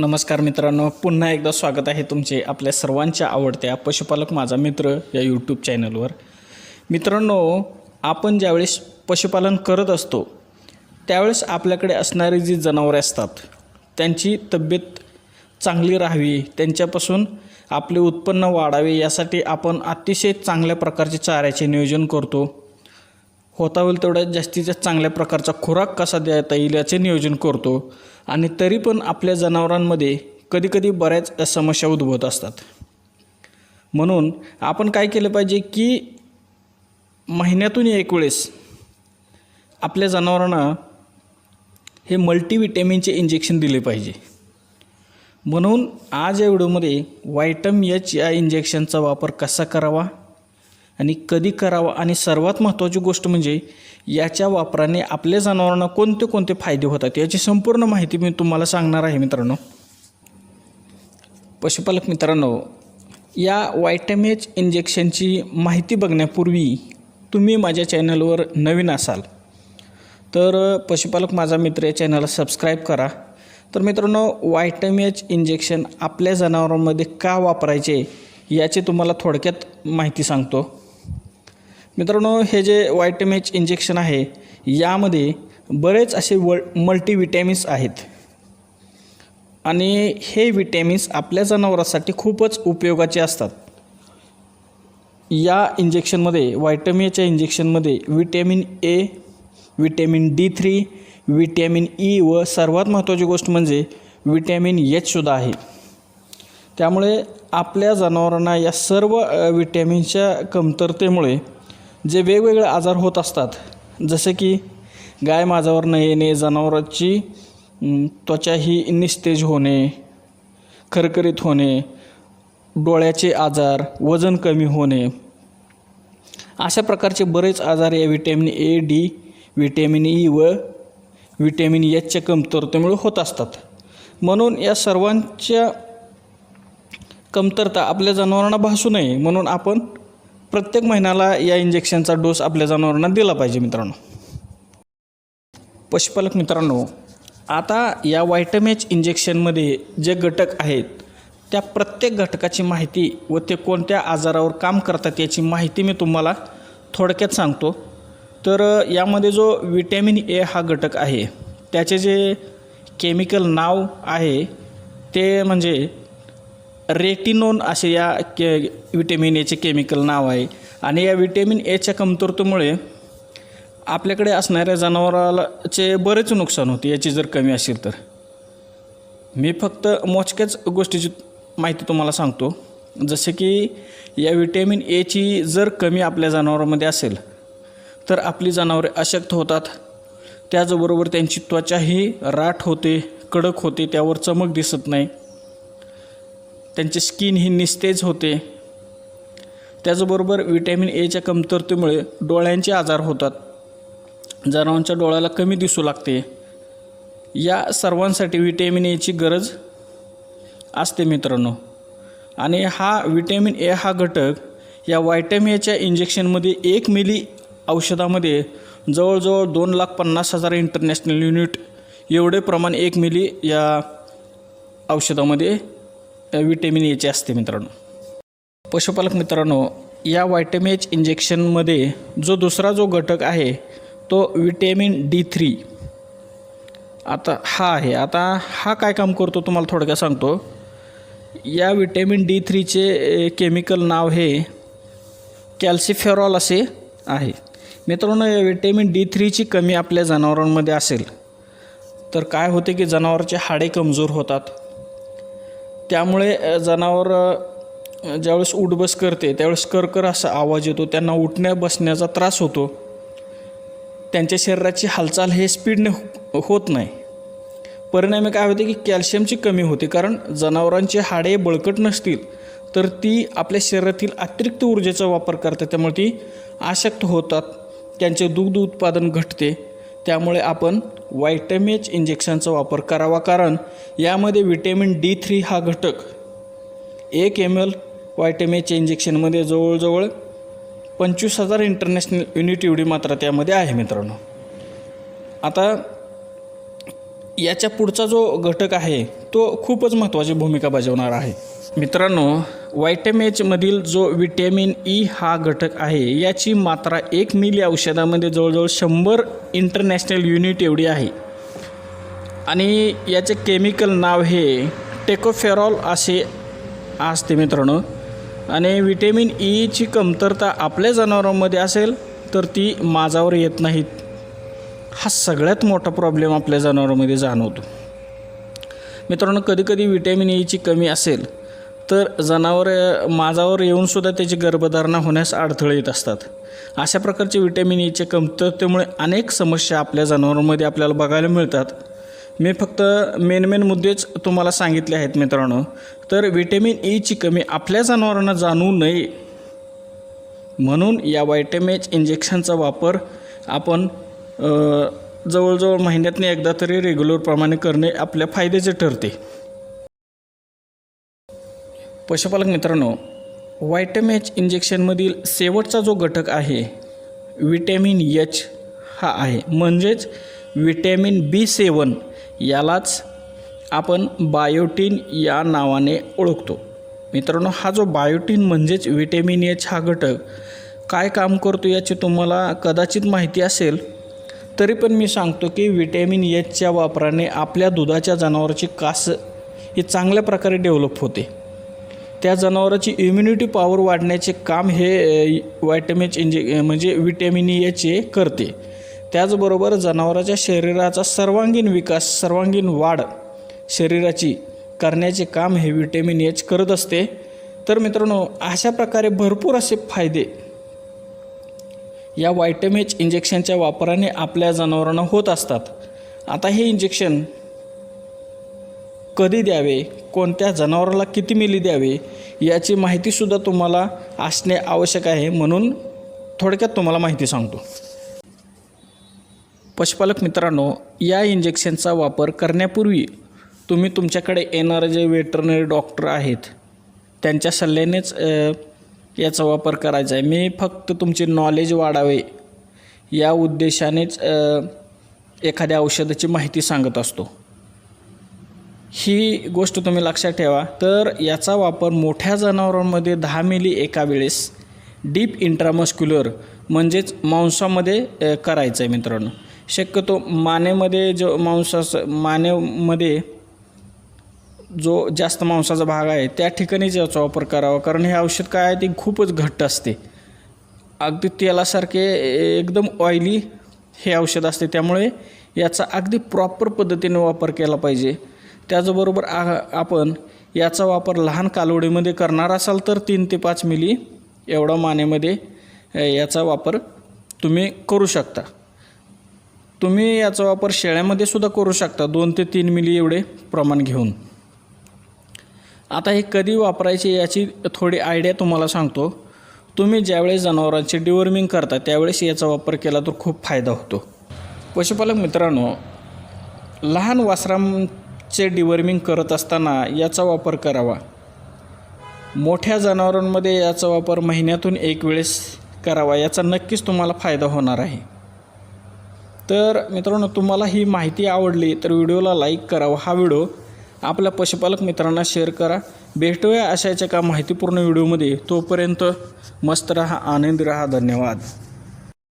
नमस्कार मित्रांनो पुन्हा एकदा स्वागत आहे तुमचे आपल्या सर्वांच्या आवडत्या पशुपालक माझा मित्र या यूट्यूब चॅनलवर मित्रांनो आपण ज्यावेळेस पशुपालन करत असतो त्यावेळेस आपल्याकडे असणारी जी जनावरे असतात त्यांची तब्येत चांगली राहावी त्यांच्यापासून आपले उत्पन्न वाढावे यासाठी आपण अतिशय चांगल्या प्रकारचे चाऱ्याचे नियोजन करतो. होता होईल तेवढ्या जास्तीत जास्त चांगल्या प्रकारचा खुराक कसा देता येईल याचे नियोजन करतो. आणि तरी पण आपल्या जनावरांमध्ये कधीकधी बऱ्याच समस्या उद्भवत असतात. म्हणून आपण काय केलं पाहिजे की महिन्यातून एक वेळेस आपल्या जनावरांना हे मल्टीविटॅमिनचे इंजेक्शन दिले पाहिजे. म्हणून आज या व्हिडिओमध्ये वायटम एच या इंजेक्शनचा वापर कसा करावा? आणि कधी करावा आणि सर्वात महत्त्वाची गोष्ट म्हणजे याच्या वापराने आपल्या जनावरांना कोणते कोणते फायदे होतात याची संपूर्ण माहिती मी तुम्हाला सांगणार आहे मित्रांनो. पशुपालक मित्रांनो या वायटॅमेज इंजेक्शनची माहिती बघण्यापूर्वी तुम्ही माझ्या चॅनलवर नवीन असाल तर पशुपालक माझा मित्र या चॅनलला सबस्क्राईब करा. तर मित्रांनो वायटॅमेज इंजेक्शन आपल्या जनावरांमध्ये का वापरायचे याची तुम्हाला थोडक्यात माहिती सांगतो. मित्रांनो हे जे वायटॅमेज इंजेक्शन आहे यामध्ये बरेच असे व मल्टीविटॅमिन्स आहेत. आणि हे विटॅमिन्स आपल्या जनावरांसाठी खूपच उपयोगाचे असतात. या इंजेक्शनमध्ये व्हायटमिनच्या इंजेक्शनमध्ये vitamin A vitamin D three vitamin E व सर्वात महत्त्वाची गोष्ट म्हणजे विटॅमिन एचसुद्धा आहे. त्यामुळे आपल्या जनावरांना या सर्व विटॅमिनच्या कमतरतेमुळे जे वेगवेगळे आजार होत असतात जसे की गाय माझावर न येणे जनावरांची त्वचा ही निस्तेज होणे खरखरीत होणे डोळ्याचे आजार वजन कमी होणे. अशा प्रकारचे बरेच आजार या vitamin A D vitamin E व व्हिटॅमिन एचच्या कमतरतेमुळे होत असतात. म्हणून या सर्वांच्या कमतरता आपल्या जनावरांना भासू नये. म्हणून आपण प्रत्येक महिन्याला या इंजेक्शनचा डोस आपल्या जनावरांना दिला पाहिजे मित्रांनो. पशुपालक मित्रांनो आता या व्हायटमेज इंजेक्शनमध्ये जे घटक आहेत त्या प्रत्येक घटकाची माहिती व ते कोणत्या आजारावर काम करतात याची माहिती मी तुम्हाला थोडक्यात सांगतो. तर यामध्ये जो विटॅमिन ए हा घटक आहे त्याचे जे केमिकल नाव आहे ते म्हणजे रेटिनोन असे या के विटॅमिन एचे केमिकल नाव आहे. आणि या विटॅमिन एच्या कमतरतेमुळे आपल्याकडे असणाऱ्या जनावराचे बरेच नुकसान होते याची जर कमी असेल तर. मी फक्त मोजक्याच गोष्टीची माहिती तुम्हाला सांगतो. जसे की या विटॅमिन एची जर कमी आपल्या जनावरांमध्ये असेल तर आपली जनावरे अशक्त होतात. त्याचबरोबर त्यांची त्वचाही राठ होते कडक होते त्यावर चमक दिसत नाही. त्यांची स्किन ही निस्तेज होते. त्याचबरोबर विटॅमिन एच्या कमतरतेमुळे डोळ्यांचे आजार होतात. जनावरांच्या डोळ्याला कमी दिसू लागते. या सर्वांसाठी विटॅमिन एची गरज असते मित्रांनो. आणि हा विटॅमिन ए हा घटक या व्हायटॅमिन एच्या इंजेक्शनमध्ये एक मिली औषधामध्ये जवळजवळ दोन लाख पन्नास हजार इंटरनॅशनल युनिट एवढे प्रमाण एक मिली या औषधामध्ये विटॅमिन एचे असते मित्रांनो. पशुपालक मित्रांनो या व्हायटॅमिन इंजेक्शनमध्ये जो दुसरा जो घटक आहे तो विटॅमिन डी थ्री. आता हा आहे. आता हा काय काम करतो तुम्हाला थोडक्यात सांगतो. या विटॅमिन डी थ्रीचे केमिकल नाव हे कॅल्सिफेरॉल असे आहे. मित्रांनो या विटॅमिन डी थ्रीची कमी आपल्या जनावरांमध्ये असेल तर काय होते की जनावरांचे हाडे कमजोर होतात. त्यामुळे जनावर ज्यावेळेस उठबस करते त्यावेळेस करकर असा आवाज येतो त्यांना उठण्या बसण्याचा त्रास होतो. त्यांच्या शरीराची हालचाल हे स्पीडने हो- होत नाही. परिणामी काय होते की कॅल्शियमची कमी होते कारण जनावरांचे हाडे बळकट नसतील तर ती आपल्या शरीरातील अतिरिक्त ऊर्जेचा वापर करतात त्यामुळे ती आशक्त होतात त्यांचे दुग्ध उत्पादन घटते. त्यामुळे आपण व्हायटॅमिज इंजेक्शनचा वापर करावा कारण यामध्ये विटॅमिन डी थ्री हा घटक एक एम एल व्हायटॅमिजच्या इंजेक्शनमध्ये जवळजवळ पंचवीस हजार इंटरनॅशनल युनिट एवढी मात्रा त्यामध्ये आहे मित्रांनो. आता याच्या पुढचा जो घटक आहे तो खूपच महत्त्वाची भूमिका बजावणार आहे. मित्रांनो व्हायटॅमेचमधील जो विटॅमिन ई हा घटक आहे याची मात्रा एक मिली औषधामध्ये जवळजवळ शंभर इंटरनॅशनल युनिट एवढी आहे. आणि याचे केमिकल नाव हे टेकोफेरॉल असे असते मित्रांनो. आणि विटॅमिन ईची कमतरता आपल्या जनावरांमध्ये असेल तर ती माझावर येत नाहीत. हा सगळ्यात मोठा प्रॉब्लेम आपल्या जनावरांमध्ये जाणवतो. मित्रांनो कधीकधी विटॅमिन ईची e कमी असेल तर जनावर माझावर येऊनसुद्धा त्याची गर्भधारणा होण्यास अडथळे येत असतात. अशा प्रकारचे विटॅमिन ईच्या e कमतरतेमुळे अनेक समस्या आपल्या जनावरांमध्ये आपल्याला बघायला मिळतात. मी फक्त मेन मेन मुद्देच तुम्हाला सांगितले आहेत मित्रांनो. तर विटॅमिन ईची e कमी आपल्या जनावरांना जाणवू नये. म्हणून या वायटॅमेज इंजेक्शनचा वापर आपण जवळजवळ महिन्यातनं एकदा तरी रेग्युलरप्रमाणे करणे आपल्या फायद्याचे ठरते. पशुपालक मित्रांनो व्हायटॅमेज इंजेक्शनमधील शेवटचा जो घटक आहे विटॅमिन एच हा आहे. म्हणजेच विटॅमिन बी सेवन यालाच आपण बायोटीन या नावाने ओळखतो. मित्रांनो हा जो बायोटीन म्हणजेच विटॅमिन एच हा घटक काय काम करतो याची तुम्हाला कदाचित माहिती असेल. तरी पण मी सांगतो की विटॅमिन एचच्या वापराने आपल्या दुधाच्या जनावराची कास ही चांगल्या प्रकारे डेव्हलप होते. त्या जनावराची इम्युनिटी पॉवर वाढण्याचे काम हे व्हायटमिन इंजे म्हणजे विटॅमिन एचे करते. त्याचबरोबर जनावराच्या शरीराचा सर्वांगीण विकास सर्वांगीण वाढ शरीराची करण्याचे काम हे विटॅमिन एच करत असते. तर मित्रांनो अशा प्रकारे भरपूर असे फायदे या वायटमेच इंजेक्शनच्या वापराने आपल्या जनावरांना होत असतात. आता हे इंजेक्शन कधी द्यावे? कोणत्या जनावराला किती मिली द्यावे? याची माहितीसुद्धा तुम्हाला असणे आवश्यक आहे म्हणून थोडक्यात तुम्हाला माहिती सांगतो. पशुपालक मित्रांनो या इंजेक्शनचा वापर करण्यापूर्वी तुम्ही तुमच्याकडे येणारे जे वेटरनरी डॉक्टर आहेत त्यांच्या सल्ल्यानेच याचा वापर करायचा आहे. मी फक्त तुमचे नॉलेज वाढावे या उद्देशानेच एखाद्या औषधाची माहिती सांगत असतो. ही गोष्ट तुम्ही लक्षात ठेवा. तर याचा वापर मोठ्या जनावरांमध्ये दहा मिली एका वेळेस डीप इंट्रामस्क्युलर म्हणजेच मांसामध्ये करायचं आहे मित्रांनो. शक्यतो मानेमध्ये जो मांसाचं मानेमध्ये जो जास्त मांसाचा भाग आहे त्या ठिकाणीच याचा वापर करावा. कारण हे औषध काय आहे ते खूपच घट्ट असते. अगदी तेलासारखे एकदम ऑइली हे औषध असते. त्यामुळे याचा अगदी प्रॉपर पद्धतीने वापर केला पाहिजे. त्याचबरोबर आ आपण याचा वापर लहान कालवडीमध्ये करणार असाल तर तीन ते पाच मिली एवढा मानेमध्ये याचा वापर तुम्ही करू शकता. तुम्ही याचा वापर शेळ्यामध्ये सुद्धा करू शकता. दोन ते तीन मिली एवढे प्रमाण घेऊन. आता हे कधी वापरायचे याची थोडी आयडिया तुम्हाला सांगतो. तुम्ही ज्यावेळेस जनावरांचे डिवॉर्मिंग करता त्यावेळेस याचा वापर केला तर खूप फायदा होतो. पशुपालक मित्रांनो लहान वासरांचे डिवॉर्मिंग करत असताना याचा वापर करावा. मोठ्या जनावरांमध्ये याचा वापर महिन्यातून एक वेळेस करावा याचा नक्कीच तुम्हाला फायदा होणार आहे. तर मित्रांनो तुम्हाला ही माहिती आवडली तर व्हिडिओला लाईक करावा हा व्हिडिओ. आपल्या पशुपालक मित्रांना शेअर करा. भेटूया अशाच्या का माहितीपूर्ण व्हिडिओमध्ये तोपर्यंत मस्त रहा आनंदी रहा. धन्यवाद.